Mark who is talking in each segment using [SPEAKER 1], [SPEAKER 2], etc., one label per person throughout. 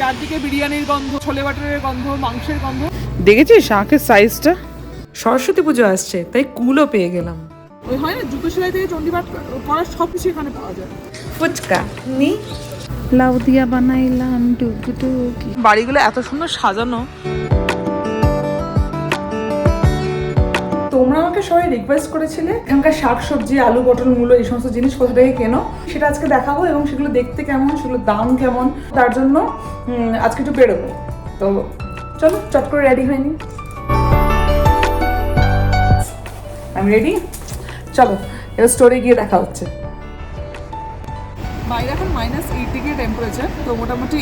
[SPEAKER 1] চারদিকে বিরিয়ানির গন্ধ ছোলে বাটারের গন্ধ মাংসের গন্ধ।
[SPEAKER 2] দেখেছিস শাঁখের সাইজটা সরস্বতী পুজো আসছে তাই কুলও পেয়ে গেলাম।
[SPEAKER 1] ওই হয় না জুতো সেলাই থেকে চণ্ডীপাঠ করার সব কিছু এখানে পাওয়া যায়।
[SPEAKER 2] ফুচকা নি? লাউ দিয়া বানাইলাম টুকি
[SPEAKER 1] বাড়িগুলো এত সুন্দর সাজানো।
[SPEAKER 2] তোমরা আমাকে সবাই রিকোয়েস্ট করেছিলে এখানকার শাক সবজি আলু, পটল, মূলো, এই সমস্ত জিনিস কোথা থেকে কেনো। সেটা আজকে দেখাবো এবং সেগুলো দেখতে কেমন, সেগুলোর দাম কেমন, তার জন্য আজকে একটু বেরোবো। তো চলো, চট করে রেডি হয়নি আমি রেডি চলো, এবার স্টোরে গিয়ে দেখা হচ্ছে।
[SPEAKER 1] বাইরে এখন মাইনাস এইট ডিগ্রি টেম্পারেচার তো মোটামুটি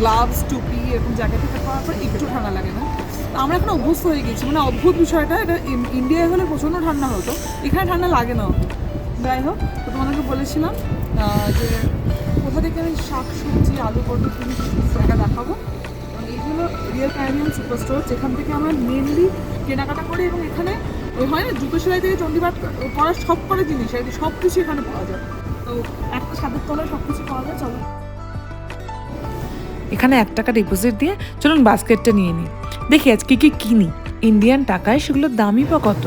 [SPEAKER 1] গ্লাভস টুপি, এরকম জ্যাকেট থেকে পর একটু ঠান্ডা লাগে না? আমরা এখন অভ্যস্ত হয়ে গেছি। মানে অদ্ভুত বিষয়টা, এটা ইন্ডিয়ায় হলে প্রচণ্ড ঠান্ডা হতো। এখানে ঠান্ডা লাগে না। যাই হোক, তো তোমাদেরকে বলেছিলাম যে কোথা থেকে আমি শাক, সবজি, আলু, পটল কিনি সেটা দেখাবো। এইগুলো রিয়েল ক্যারিয়ান সুপার স্টোর যেখান থেকে আমরা মেনলি কেনাকাটা করি এবং এখানে ওই হয় না জুতো সেলাই থেকে চণ্ডীপাঠ করার সব কটা জিনিস, আর কি সব কিছু এখানে পাওয়া যায়। তো একটা ছাদের তলায় সব কিছু পাওয়া যায়, চলো।
[SPEAKER 2] এখানে এক টাকা ডিপোজিট দিয়ে চলুন বাস্কেটটা নিয়ে নিই। দেখি আজকে কি কিনি। ইন্ডিয়ান টাকায় সেগুলোর দামই বা কত?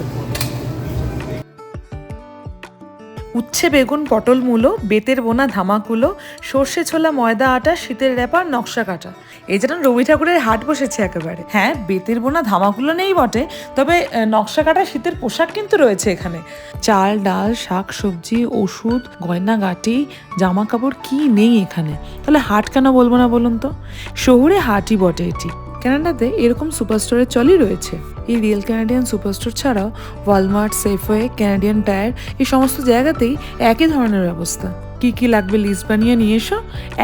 [SPEAKER 2] উচ্ছে, বেগুন, পটল মূলো, বেতের বোনা, ধামাকুলো, সর্ষে ছোলা, ময়দা, আটা, শীতের র্যাপার, নকশা কাটা এই যেন রবি ঠাকুরের হাট বসেছে একেবারে। হ্যাঁ বেতের বোনা, ধামাকুলো নেই বটে, তবে নকশা কাটা শীতের পোশাক কিন্তু রয়েছে এখানে। চাল, ডাল, শাক, সবজি, ওষুধ, গয়নাগাটি জামা কাপড় কি নেই এখানে? তাহলে হাট কেন বলব না বলুন তো? শহুরে হাটই বটে এটি। কানাডাতে এরকম সুপারস্টোরের চলই রয়েছে। এই রিয়েল ক্যানাডিয়ান সুপারস্টোর ছাড়াও ওয়ালমার্ট সেফওয়ে ক্যানাডিয়ান টায়ার এই সমস্ত জায়গাতেই একই ধরনের ব্যবস্থা। কি কি লাগবে লিস্ট বানিয়ে নিয়ে এসো,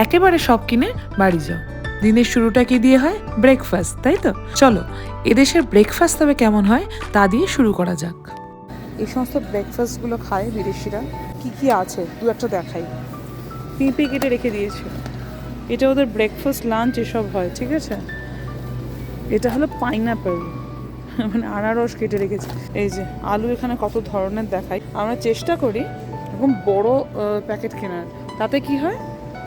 [SPEAKER 2] একেবারে সব কিনে বাড়ি যাও। দিনের শুরুটা কি দিয়ে হয়? ব্রেকফাস্ট তাই তো? চলো, এদেশের ব্রেকফাস্ট তবে কেমন হয় তা দিয়ে শুরু করা যাক।
[SPEAKER 1] এই সমস্ত ব্রেকফাস্টগুলো খায় বিদেশিরা। কি কি আছে? দু একটা দেখাই। পিঁপে কেটে রেখে দিয়েছে। এটা ওদের ব্রেকফাস্ট লাঞ্চ এসব হয়, ঠিক আছে? এটা হলো পাইনাপেল মানে আনারস কেটে রেখেছি। এই যে, আলু এখানে কত ধরনের দেখাই। আমরা চেষ্টা করি এরকম বড় প্যাকেট কেনার। তাতে কি হয়?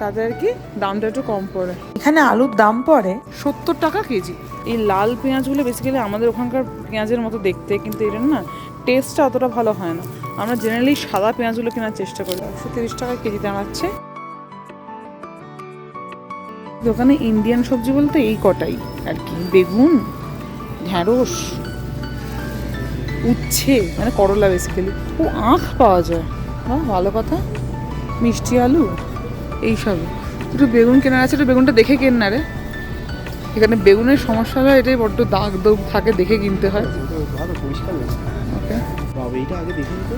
[SPEAKER 1] তাদের কি দামটা একটু কম পড়ে।
[SPEAKER 2] এখানে আলুর দাম পড়ে
[SPEAKER 1] সত্তর টাকা কেজি। এই লাল পেঁয়াজগুলো বেসিক্যালি আমাদের ওখানকার পেঁয়াজের মতো দেখতে, কিন্তু এর না টেস্টটা অতটা ভালো হয় না। আমরা জেনারেলি সাদা পেঁয়াজগুলো কেনার চেষ্টা করি। একশো তিরিশ টাকা কেজি দাঁড়াচ্ছে দোকানে ইন্ডিয়ান সবজি বলতে এই কটাই আর কি। বেগুন ঢ্যাঁড়স উচ্ছে মানে করলা বেসিক্যালি ও আখ পাওয়া যায়। বাহ ভালো কথা। মিষ্টি আলু এইসব। একটু বেগুন কেনার আছে একটু বেগুনটা দেখে কেন না রে? এখানে বেগুনের সমস্যা হয় এটাই বড্ড দাগ দাগ থাকে দেখে কিনতে হয়।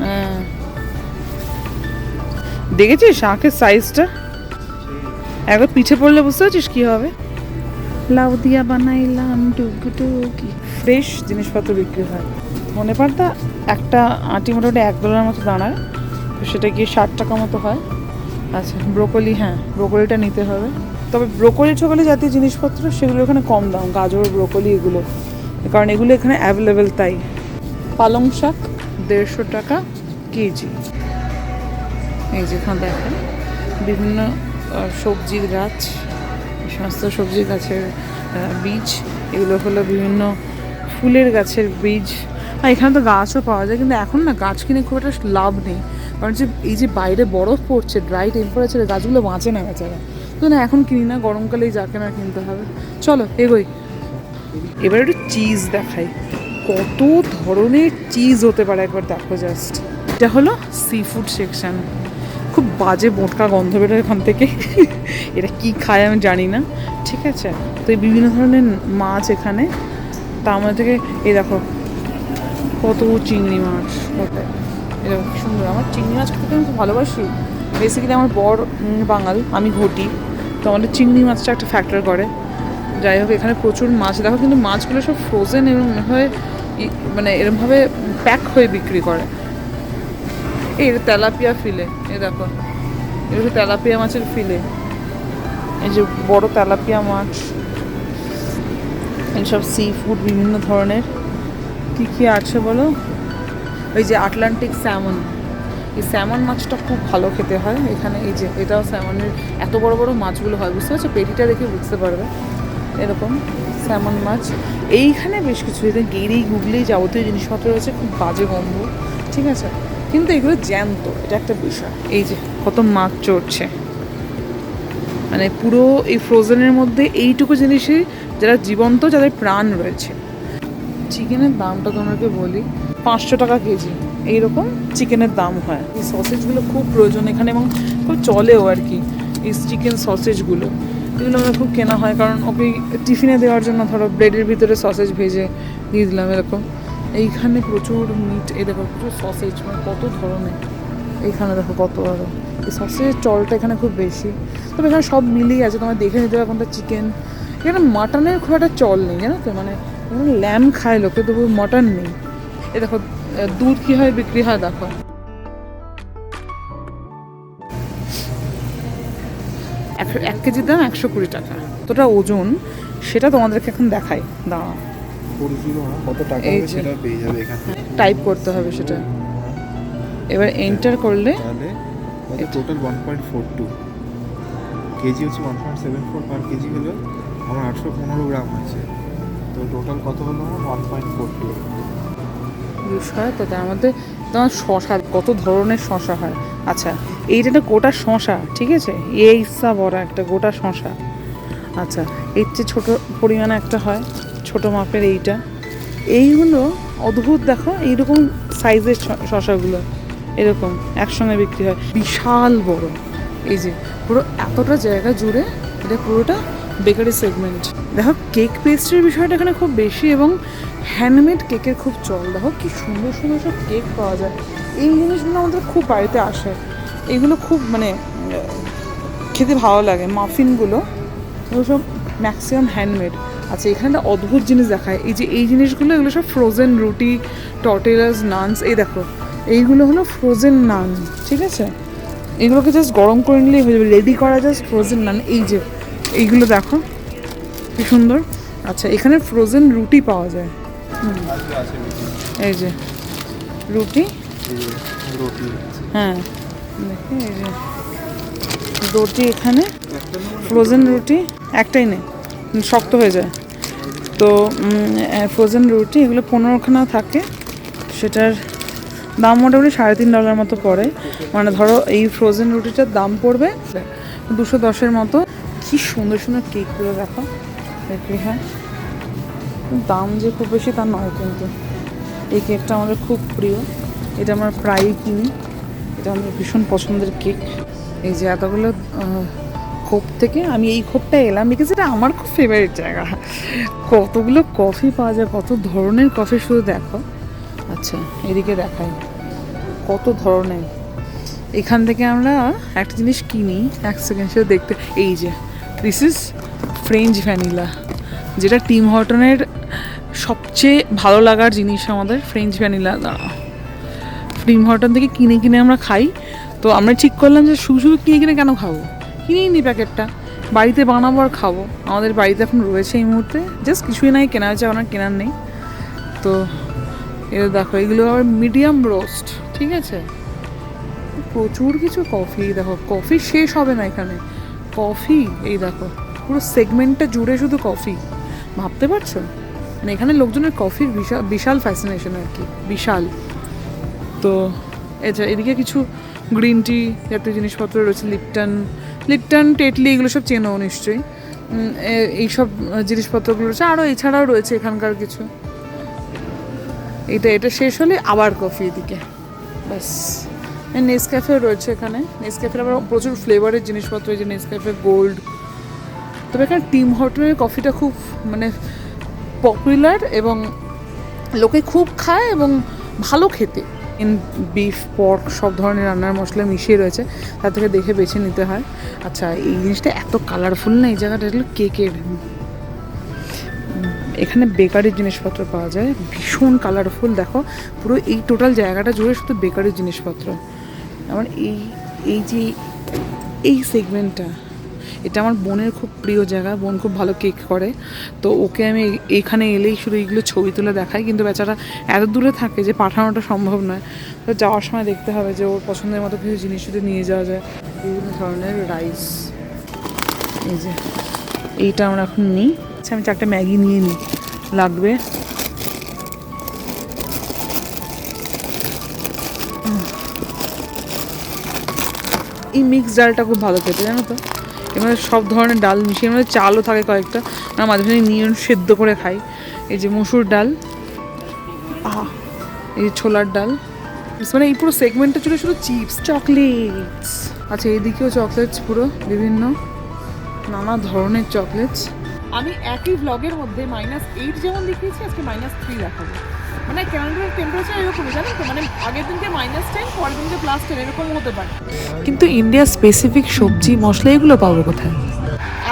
[SPEAKER 1] হ্যাঁ। দেখেছিস শাঁখের সাইজটা একবার পিঠে পড়লে বুঝতে পারছিস কি হবে? লাউ দিয়া বানাইলাম টুকু টুকি ফ্রেশ জিনিসপত্র বিক্রি হয়। মনে পারতা একটা আটি মোটামুটি এক ডলার মতো দাঁড়ায় তো সেটা গিয়ে ষাট টাকা মতো হয়। আচ্ছা ব্রোকলি হ্যাঁ ব্রোকলিটা নিতে হবে। তবে ব্রোকলি টোকলি জাতীয় জিনিসপত্র সেগুলো এখানে কম দাম গাজর ব্রোকলি এগুলো। কারণ এগুলো এখানে অ্যাভেলেবেল তাই। পালং শাক দেড়শো টাকা কেজি। এই যেখানে দেখেন বিভিন্ন সবজির গাছ, সমস্ত সবজির গাছের বীজ, এগুলো হলো বিভিন্ন ফুলের গাছের বীজ। আর এখানে তো গাছও পাওয়া যায়, কিন্তু এখন না গাছ কিনে খুব একটা লাভ নেই। কারণ যে এই যে বাইরে বরফ পড়ছে ড্রাই টেম্পারেচারে গাছগুলো বাঁচে না বেচারা। তো না, এখন কিনি না, গরমকালেই যা কেনা কিনতে হবে। চলো, এগোই। এবার একটু চিজ দেখাই। কত ধরনের চিজ হতে পারে একবার দেখো জাস্ট এটা হলো সি ফুড সেকশন খুব বাজে বোটকা গন্ধ বেরোয় এখান থেকে। এটা কি খায় আমি জানি না। ঠিক আছে? তো এই বিভিন্ন ধরনের মাছ এখানে। তার মধ্যে থেকে, এই দেখো, কত চিংড়ি মাছ ওটাই এরকম সুন্দর। আমার চিংড়ি মাছ খেতে আমি খুব ভালোবাসি। বেসিক্যালি আমার বর বাঙাল, আমি ঘটি। তো আমাদের চিংড়ি মাছটা একটা ফ্যাক্টর করে। যাই হোক, এখানে প্রচুর মাছ। দেখো কিন্তু মাছগুলো সব ফ্রোজেন এবং ই- মানে এরমভাবে প্যাক হয়ে বিক্রি করে। এই তেলাপিয়া ফিলে, এই দেখো। এটা তেলাপিয়া মাছের ফিলে। এই যে বড় তেলাপিয়া মাছ এইসব সি ফুড বিভিন্ন ধরনের। কী কী আছে বলো? ওই যে আটলান্টিক স্যামন এই স্যামন মাছটা খুব ভালো খেতে হয়। এখানে এই যে, এটাও স্যামনের এত বড় বড় মাছগুলো হয়। বুঝতে পারছ? পেটিটা দেখে বুঝতে পারবে। এরকম স্যামন মাছ। এইখানে বেশ কিছু এটা গেড়ি গুগলি যাবতীয় জিনিসপত্র রয়েছে। খুব বাজে গন্ধ। ঠিক আছে? কিন্তু এগুলো জ্যান্ত এটা একটা বিষয়। এই যে কত মাছ চড়ছে। মানে পুরো এই ফ্রোজেনের মধ্যে এইটুকু জিনিসই যারা জীবন্ত যাদের প্রাণ রয়েছে। চিকেনের দামটা তোমাকে বলি পাঁচশো টাকা কেজি। এইরকম চিকেনের দাম হয়। এই সসেজগুলো খুব প্রয়োজন এখানে এবং খুব চলেও আর কি এই চিকেন সসেজগুলো এগুলো আমার খুব কেনা হয় কারণ ওকে টিফিনে দেওয়ার জন্য ধরো ব্রেডের ভিতরে সসেজ ভেজে দিয়ে দিলাম এরকম। এইখানে প্রচুর মিট এ দেখো প্রচুর সসেজ মানে কত ধরনের। এইখানে দেখো কত আরও। এই সসেজের চলটা এখানে খুব বেশি। তবে এখানে সব মিলিয়ে আছে, তোমার দেখে নিতে হবে কোনটা চিকেন এখানে মাটনের খুব একটা চল নেই, জানো তো? মানে ল্যাম খায় লোকে, তবু মটন নেই। এ দেখো দুধ কী হয় বিক্রি হয়, দেখো। একশো এক কেজির দাম একশো কুড়ি টাকা। কতটা ওজন, সেটা তোমাদেরকে এখন
[SPEAKER 3] পরিচিত না কত টাকা হবে সেটা পেয়ে যাবে এখান থেকে।
[SPEAKER 1] টাইপ করতে হবে সেটা। এবার এন্টার করলে
[SPEAKER 3] তাহলে total one point four two kg হচ্ছে one point seven four per kg হলো আমার আটশো পনেরো গ্রাম আছে। তো টোটাল কত হলো? আমার ওয়ান পয়েন্ট ফোর টু
[SPEAKER 1] বিষয় তো তার মধ্যে তোমার শশা কত ধরনের শশা হয়? আচ্ছা এইটা একটা গোটা শশা ঠিক আছে? এই ইচ্ছা বড় একটা গোটা শশা। আচ্ছা এর চেয়ে ছোটো পরিমাণে একটা হয়। ছোট মাপের এইটা। এইগুলো অদ্ভুত দেখো, এইরকম সাইজের শশাগুলো, এরকম, একসঙ্গে বিক্রি হয়। বিশাল বড়। এই যে, পুরো এতটা জায়গা জুড়ে এটা পুরোটা বেকারি সেগমেন্ট দেখো কেক পেস্ট্রির বিষয়টা এখানে খুব বেশি এবং হ্যান্ডমেড কেকের খুব চল। দেখো, কি সুন্দর সুন্দর সব কেক পাওয়া যায়। এই জিনিসগুলো আমাদের খুব বাড়িতে আসে। এগুলো খুব মানে খেতে ভালো লাগে। মাফিনগুলো এগুলো সব ম্যাক্সিমাম হ্যান্ডমেড আচ্ছা এখানে একটা অদ্ভুত জিনিস দেখায়। এই যে এই জিনিসগুলো, এগুলো সব ফ্রোজেন রুটি টর্টেলাস নানস এই দেখো, এইগুলো হলো ফ্রোজেন নান ঠিক আছে? এগুলোকে জাস্ট গরম করে নিলেই হয়ে যাবে। রেডি করা জাস্ট ফ্রোজেন নান এই যে, এইগুলো দেখো, কি সুন্দর। আচ্ছা এখানে ফ্রোজেন রুটি পাওয়া যায়। এই যে, রুটি। হ্যাঁ দেখি, এই যে, রুটি এখানে ফ্রোজেন রুটি, একটাই নেই। শক্ত হয়ে যায়। তো ফ্রোজেন রুটি এগুলো পনেরোখানা থাকে। সেটার দাম মোটামুটি সাড়ে তিন ডলার মতো পড়ে। মানে ধরো এই ফ্রোজেন রুটিটার দাম পড়বে দুশো দশের মতো। কি সুন্দর সুন্দর কেকগুলো দেখো। দেখলি হ্যাঁ দাম যে খুব বেশি তা নয় কিন্তু। এই কেকটা আমাদের খুব প্রিয়। এটা আমরা প্রায়ই কিনি। এটা আমার ভীষণ পছন্দের কেক এই যে এতগুলো খোপ থেকে আমি এই খোপটা এলাম বিকজ এটা আমার খুব ফেভারিট জায়গা। কতগুলো কফি পাওয়া যায়, কত ধরনের কফি শুধু দেখো। আচ্ছা এদিকে দেখাই। কত ধরনের। এখান থেকে আমরা একটা জিনিস কিনি, এক সেকেন্ড সেটা দেখতে এই যে দিস ইজ ফ্রেঞ্চ ভ্যানিলা যেটা টিম হটনের সবচেয়ে ভালো লাগার জিনিস আমাদের ফ্রেঞ্চ ভ্যানিলা দাঁড়া টিম হটন থেকে কিনে কিনে আমরা খাই। তো আমরা ঠিক করলাম যে শুধু শুধু কিনে কিনে কেন খাব? কিনেই নি প্যাকেটটা। বাড়িতে বানাবো আর খাব। আমাদের বাড়িতে এখন রয়েছে এই মুহূর্তে। জাস্ট কিছুই নাই, কেনা হয়েছে আমার কেনার নেই। তো এবার দেখো, এগুলো আবার মিডিয়াম রোস্ট ঠিক আছে? প্রচুর কিছু কফি দেখো কফি শেষ হবে না এখানে। কফি এই দেখো, পুরো সেগমেন্টটা জুড়ে শুধু কফি ভাবতে পারছ? মানে এখানে লোকজনের কফির বিশাল বিশাল ফ্যাসিনেশন আর কি, বিশাল। তো এটা এদিকে কিছু গ্রিন টি জাতীয় জিনিসপত্র রয়েছে লিপটন লিপটন, টেটলি এগুলো সব চেনো নিশ্চয়ই। এইসব জিনিসপত্রগুলো রয়েছে। আরও এছাড়াও রয়েছে এখানকার কিছু। এটা এটা শেষ হলে আবার কফি এদিকে। ব্যাস। নেসক্যাফে রয়েছে এখানে। নেসক্যাফের আবার প্রচুর ফ্লেভারের জিনিসপত্র। যে নেসক্যাফে গোল্ড তবে এখানে টিম হটনের কফিটা খুব মানে পপুলার এবং লোকে খুব খায় এবং ভালো খেতে। ইন বিফ পর্ক সব ধরনের রান্নার মশলা মিশিয়ে রয়েছে। তার থেকে দেখে বেছে নিতে হয়। আচ্ছা এই জিনিসটা এত কালারফুল না, এই জায়গাটা হলো কেকের। এখানে বেকারির জিনিসপত্র পাওয়া যায়। ভীষণ কালারফুল দেখো। পুরো এই টোটাল জায়গাটা জুড়ে শুধু বেকারির জিনিসপত্র। আমার এই এই যে এই সেগমেন্টটা এটা আমার বোনের খুব প্রিয় জায়গা বোন খুব ভালো কেক করে। তো ওকে আমি এখানে এলেই শুধু এইগুলো ছবি তুলে দেখাই। কিন্তু বেচারা এত দূরে থাকে যে পাঠানোটা সম্ভব নয়। তো যাওয়ার সময় দেখতে হবে যে ওর পছন্দের মতো কিছু জিনিস যদি নিয়ে যাওয়া যায়। বিভিন্ন ধরনের রাইস এই যে এইটা আমরা এখন নিই। আচ্ছা আমি চারটে ম্যাগি নিয়ে নিই। লাগবে? এই মিক্স ডালটা খুব ভালো খেতে জানো তো? মধ্যে সব ধরনের ডাল মিশিয়ে মধ্যে চালও থাকে কয়েকটা। আমরা মাঝে মাঝে নিয়ে সেদ্ধ করে খাই। এই যে মসুর ডাল। আহা, এই যে ছোলার ডাল। মানে এই পুরো সেগমেন্টটা ছিল শুধু চিপস চকলেটস আচ্ছা এইদিকেও চকলেটস পুরো, বিভিন্ন নানা ধরনের চকলেটস আমি একই ব্লগের মধ্যে মাইনাস এইট যেমন দেখিয়েছি, আজকে মাইনাস থ্রি দেখাবো। মানে ক্যালেন্ডারের টেম্পারেচার এরকমই জানেন তো? মানে আগের দিনকে মাইনাস টেন পরের দিনকে প্লাস টেন এরকম হতে পারে।
[SPEAKER 2] কিন্তু ইন্ডিয়ার স্পেসিফিক সবজি মশলা এগুলো পাবো কোথায়?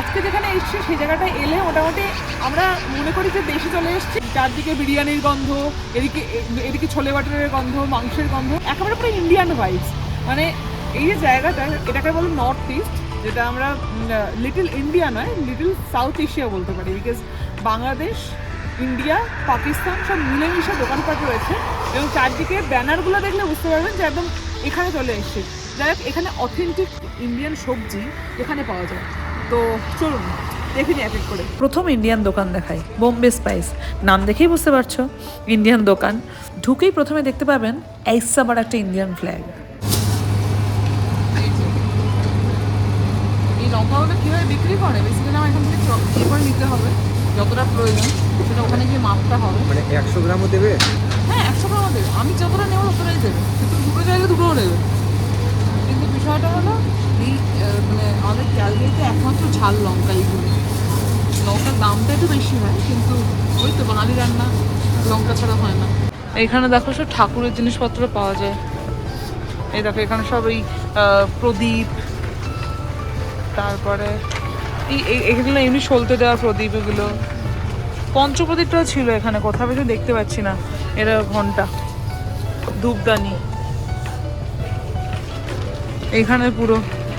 [SPEAKER 1] আজকে যেখানে এসছি সেই জায়গাটা এলে মোটামুটি আমরা মনে করি যে দেশে চলে এসেছি। চারদিকে বিরিয়ানির গন্ধ এদিকে এদিকে ছোলে বাটারের গন্ধ মাংসের গন্ধ একেবারে পুরো ইন্ডিয়ান ভাইবস মানে এই যে জায়গাটা এটাকে বলে নর্থ ইস্ট যেটা আমরা লিটল ইন্ডিয়া নয় লিটল সাউথ এশিয়া বলতে পারি। বিকজ বাংলাদেশ ইন্ডিয়া পাকিস্তান সব মিলেমিশে দোকানপাট রয়েছে এবং চারদিকে ব্যানারগুলো দেখলে বুঝতে পারবেন যে একদম এখানে চলে এসছে। যাই হোক এখানে অথেন্টিক ইন্ডিয়ান সবজি এখানে পাওয়া যায়। তো চলুন দেখে নিই এক এক করে।
[SPEAKER 2] প্রথম ইন্ডিয়ান দোকান দেখাই বোম্বে স্পাইস নাম দেখেই বুঝতে পারছ ইন্ডিয়ান দোকান। ঢুকেই প্রথমে দেখতে পাবেন এইসাবার একটা ইন্ডিয়ান ফ্ল্যাগ
[SPEAKER 1] এই লঙ্কাগুলো কীভাবে বিক্রি করে? বেসিক্যালি আমার এখান থেকে ইয়ে করে নিতে হবে যতটা প্রয়োজন। সেটা ওখানে গিয়ে মাপটা হবে।
[SPEAKER 3] মানে একশো গ্রামও দেবে?
[SPEAKER 1] হ্যাঁ একশো গ্রামও দেবে। আমি যতটা নেব ততটাই দেবে। কিন্তু দুটো জায়গায় দুটোও নেবে। কিন্তু বিষয়টা হলো এই মানে আমাদের ক্যালকারিতে একমাত্র ঝাল লঙ্কা এইগুলো লঙ্কার দামটা একটু বেশি হয় কিন্তু ওই তো বাঙালি রান্না লঙ্কা ছাড়া হয় না। এইখানে দেখো সব ঠাকুরের জিনিসপত্র পাওয়া যায়। এই দেখো এখানে সব আহ, প্রদীপ তারপরে এই এগুলো এমনি সলতে দেওয়া প্রদীপ এগুলো। পঞ্চপ্রদীপটাও ছিল এখানে কোথাও কিছু দেখতে পাচ্ছি না এরা ঘণ্টা। ধূপদানি। এখানে পুরো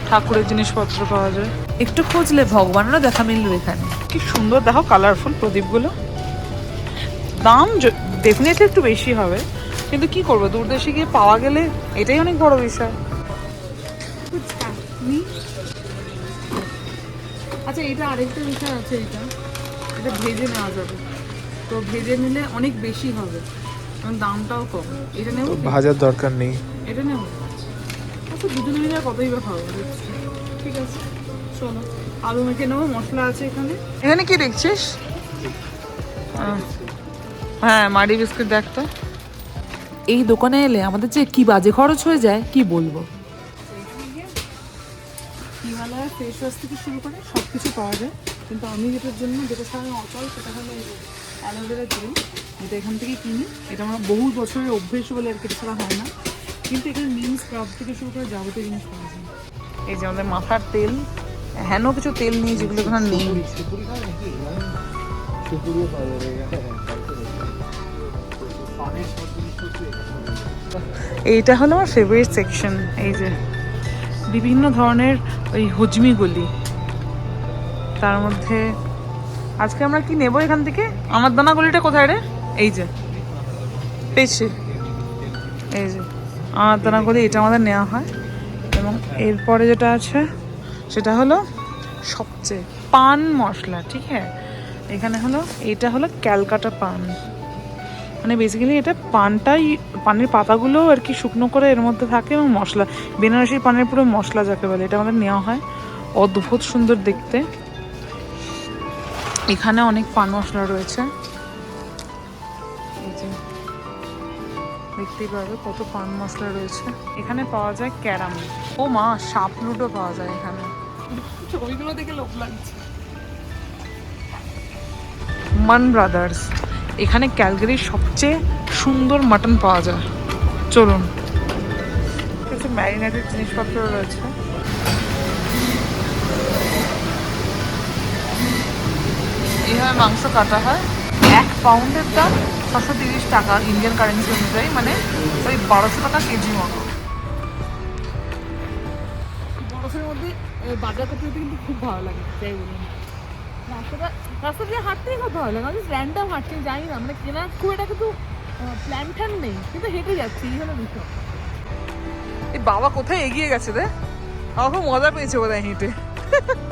[SPEAKER 1] ঠাকুরের জিনিসপত্র পাওয়া যায়।
[SPEAKER 2] একটু খুঁজলে ভগবানেরও দেখা মিলবে এখানে।
[SPEAKER 1] কি সুন্দর দেখো কালারফুল প্রদীপগুলো। দাম ডেফিনেটলি একটু বেশি হবে। কিন্তু কি করব দূর দেশে গিয়ে পাওয়া গেলে এটাই অনেক বড় বিষয়। আচ্ছা এটা আরেকটা বিষয় আছে এটা। এটা ভেজে নেওয়া যাবে। তো ভেজে নিলে অনেক বেশি হবে এবং দামটাও কম। এটা নেব?
[SPEAKER 3] ভাজার দরকার নেই।
[SPEAKER 1] এটা নেব? আচ্ছা দুজনে মিলে কতই বা খাব? ঠিক আছে চলো। আলু মেখে নেব মশলা আছে এখানে। এখানে কি দেখছিস? আহ, হ্যাঁ মাড়ি বিস্কুট দেখ তো।
[SPEAKER 2] এই দোকানে এলে আমাদের যে কি বাজে খরচ হয়ে যায় কি বলব?
[SPEAKER 1] হিমালয়ের ফেস ওয়াশ থেকে শুরু করে সব কিছু পাওয়া যায়। কিন্তু আমি যেটার জন্য, যেটা সারা অচল, সেটা হলো অ্যালোভেরা জেল। যেটা এখান থেকে কিনি, এটা আমার বহু বছরের অভ্যেস বলে আর কি ছাড়া হয় না। কিন্তু এখানে নিম স্ক্রাব থেকে শুরু করে যাবতীয় জিনিস পাওয়া যায়। এই যে আমাদের মাথার তেল হেন কিছু তেল নেই যেগুলো এখানে নেই। এইটা হলো আমার ফেভারিট সেকশন এই যে বিভিন্ন ধরনের ওই হজমিগুলি তার মধ্যে আজকে আমরা কি নেব এখান থেকে? আমার দানাগুলিটা কোথায় রে? এই যে। পেয়েছি। এই যে। আমার দানাগুলি, এটা আমাদের নেওয়া হয়। এবং এরপরে যেটা আছে, সেটা হলো সবচেয়ে পান মশলা, ঠিক হ্যাঁ এখানে হলো, এটা হলো ক্যালকাটা পান। মানে বেসিক্যালি এটা পানটাই, পানের পাতাগুলো আর কি শুকনো করে এর মধ্যে থাকে এবং মশলা বেনারসি পানের পুরো মশলা যাকে বলে, এটা আমাদের নেওয়া হয়। অদ্ভুত সুন্দর দেখতে। এখানে অনেক পান মশলা রয়েছে। এই যে দেখতেই পাবে কত পান মশলা রয়েছে। এখানে পাওয়া যায় ক্যারাম। ও মা সাপ লুডো পাওয়া যায় এখানে। ছবিগুলো দেখে লোক লাগছে। মান ব্রাদার্স এখানে ক্যালগারির সবচেয়ে সুন্দর মাটন পাওয়া যায়। চলুন। কিছু ম্যারিনেটেড জিনিসপত্র রয়েছে। এইভাবে মাংস কাটা হয়। এক পাউন্ডের দাম ছশো তিরিশ টাকা ইন্ডিয়ান কারেন্সি অনুযায়ী মানে ওই বারোশো টাকা কেজি মতো। বরফের মধ্যে
[SPEAKER 4] বাজার করতে কিন্তু খুব ভালো লাগে যাই বলুন রাস্তাটা রাস্তা দিয়ে হাঁটতেই খুব ভালো লাগে আমি র্যান্ডাম হাঁটছি জানি না মানে কেনার খুব একটা কিন্তু প্ল্যান ট্যান নেই কিন্তু হেঁটে যাচ্ছি এই হলো বিষয়।
[SPEAKER 1] এই বাবা কোথায় এগিয়ে গেছে রে? আমার খুব মজা পেয়েছে বোধহয় হেঁটে।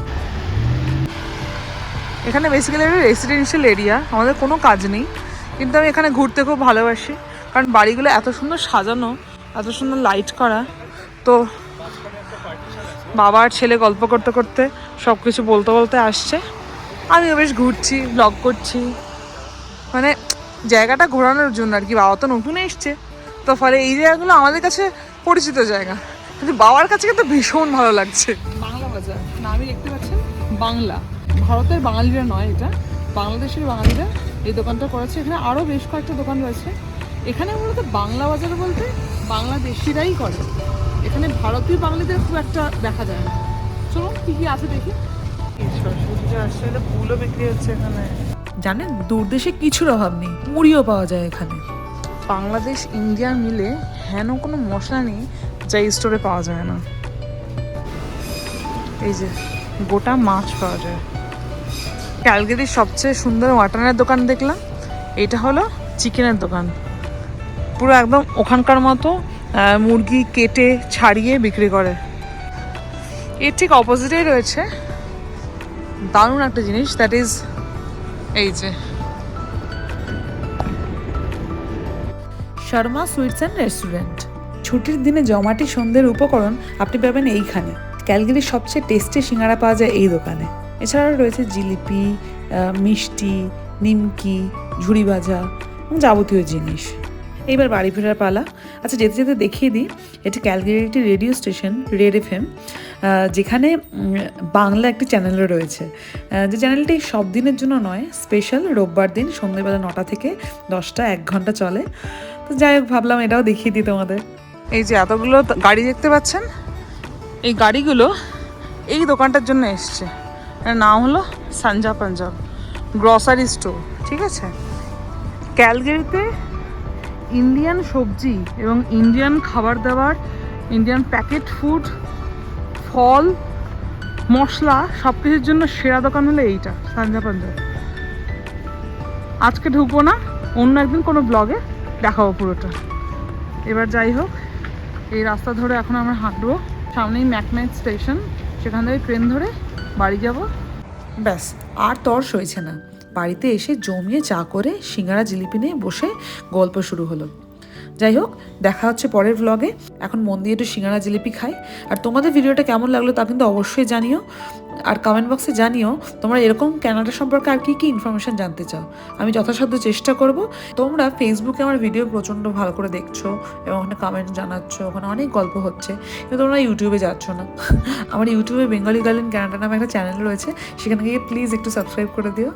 [SPEAKER 1] এখানে বেসিক্যালি একটা রেসিডেন্সিয়াল এরিয়া আমাদের কোনো কাজ নেই। কিন্তু আমি এখানে ঘুরতে খুব ভালোবাসি। কারণ বাড়িগুলো এত সুন্দর সাজানো, এত সুন্দর লাইট করা। তো বাবা আর ছেলে গল্প করতে করতে সব কিছু বলতে বলতে আসছে। আমিও বেশ ঘুরছি ব্লগ করছি। মানে জায়গাটা ঘোরানোর জন্য আর কি, বাবা তো নতুন এসছে। তো ফলে এই জায়গাগুলো আমাদের কাছে পরিচিত জায়গা। কিন্তু বাবার কাছে কিন্তু ভীষণ ভালো লাগছে।
[SPEAKER 4] বাংলা বাজার আমি দেখতে পাচ্ছেন? বাংলা। ভারতের বাঙালিরা নয় এটা। বাংলাদেশের বাঙালিরা এই দোকানটা করেছে। এখানে আরও বেশ কয়েকটা দোকান রয়েছে। এখানে মূলত বাংলা বাজার বলতে বাংলাদেশিরাই করে। এখানে ভারতীয় বাঙালিদের খুব একটা দেখা যায় না। চলুন কী কী আছে দেখি।
[SPEAKER 1] ফুলও বিক্রি হচ্ছে এখানে। জানেন দূর দেশে কিছুর অভাব নেই। মুড়িও পাওয়া যায় এখানে।
[SPEAKER 4] বাংলাদেশ ইন্ডিয়া মিলে হেন কোনো মশলা নেই যা স্টোরে পাওয়া যায় না। এই যে গোটা মাছ পাওয়া যায়। ক্যালগেরির সবচেয়ে সুন্দর মাটনের দোকান দেখলাম। এটা হলো চিকেনের দোকান। পুরো একদম ওখানকার মতো মুরগি কেটে ছাড়িয়ে বিক্রি করে। এর ঠিক অপোজিটেই রয়েছে দারুণ একটা জিনিস দ্যাট ইজ এই যে।
[SPEAKER 1] Sharma sweets and restaurant. ছুটির দিনে জমাটি সন্ধ্যের উপকরণ, আপনি পাবেন এইখানে। ক্যালগিরির সবচেয়ে টেস্টি সিঙ্গারা পাওয়া যায় এই দোকানে। এছাড়াও রয়েছে জিলিপি মিষ্টি, নিমকি, ঝুড়ি ভাজা এবং যাবতীয় জিনিস। এইবার বাড়ি ফেরার পালা। আচ্ছা যেতে যেতে দেখিয়ে দিই, এটি ক্যালগেরির একটি রেডিও স্টেশন, রেড এফ যেখানে বাংলা একটি চ্যানেলও রয়েছে। যে চ্যানেলটি সব দিনের জন্য নয়, স্পেশাল রোববার দিন, সন্ধ্যেবেলা নটা থেকে দশটা, এক ঘণ্টা চলে। তো যাই হোক, ভাবলাম এটাও দেখিয়ে দিই তোমাদের।
[SPEAKER 4] এই যে এতগুলো গাড়ি দেখতে পাচ্ছেন? এই গাড়িগুলো এই দোকানটার জন্য এসছে। এর নাম হলো সাঞ্জা পাঞ্জাব গ্রসারি স্টোর ঠিক আছে? ক্যালগেরিতে ইন্ডিয়ান সবজি এবং ইন্ডিয়ান খাবার দাবার ইন্ডিয়ান প্যাকেট ফুড ফল, মশলা সব কিছুর জন্য সেরা দোকান হলো এইটা, সাঞ্জা পাঞ্জাব। আজকে ঢুকবো না, অন্য একদিন কোনো ব্লগে দেখাবো পুরোটা। এবার যাই হোক, এই রাস্তা ধরে এখন আমরা হাঁটবো। সামনেই ম্যাকনাইট স্টেশন, সেখান থেকে ট্রেন ধরে বাড়ি যাব?
[SPEAKER 1] ব্যাস, আর তর সইছে না। বাড়িতে এসে জমিয়ে চা করে সিঙ্গারা জিলিপি নিয়ে বসে গল্প শুরু হলো। যাই হোক, দেখা হচ্ছে পরের ভ্লগে এখন মন দিয়ে একটু সিঙ্গারা জিলিপি খাই। আর তোমাদের ভিডিওটা কেমন লাগল তা কিন্তু অবশ্যই জানিও। আর কমেন্ট বক্সে জানিও তোমরা এরকম ক্যানাডা সম্পর্কে আর কী কী ইনফরমেশান জানতে চাও। আমি যথাসাধ্য চেষ্টা করব। তোমরা ফেসবুকে আমার ভিডিও প্রচণ্ড ভালো করে দেখছ এবং ওখানে কমেন্ট জানাচ্ছ, ওখানে অনেক গল্প হচ্ছে। কিন্তু তোমরা ইউটিউবে যাচ্ছ না। আমার ইউটিউবে বেঙ্গলি গার্লেন ক্যানাডা নামে একটা চ্যানেল রয়েছে, সেখানে গিয়ে প্লিজ একটু সাবস্ক্রাইব করে দিও।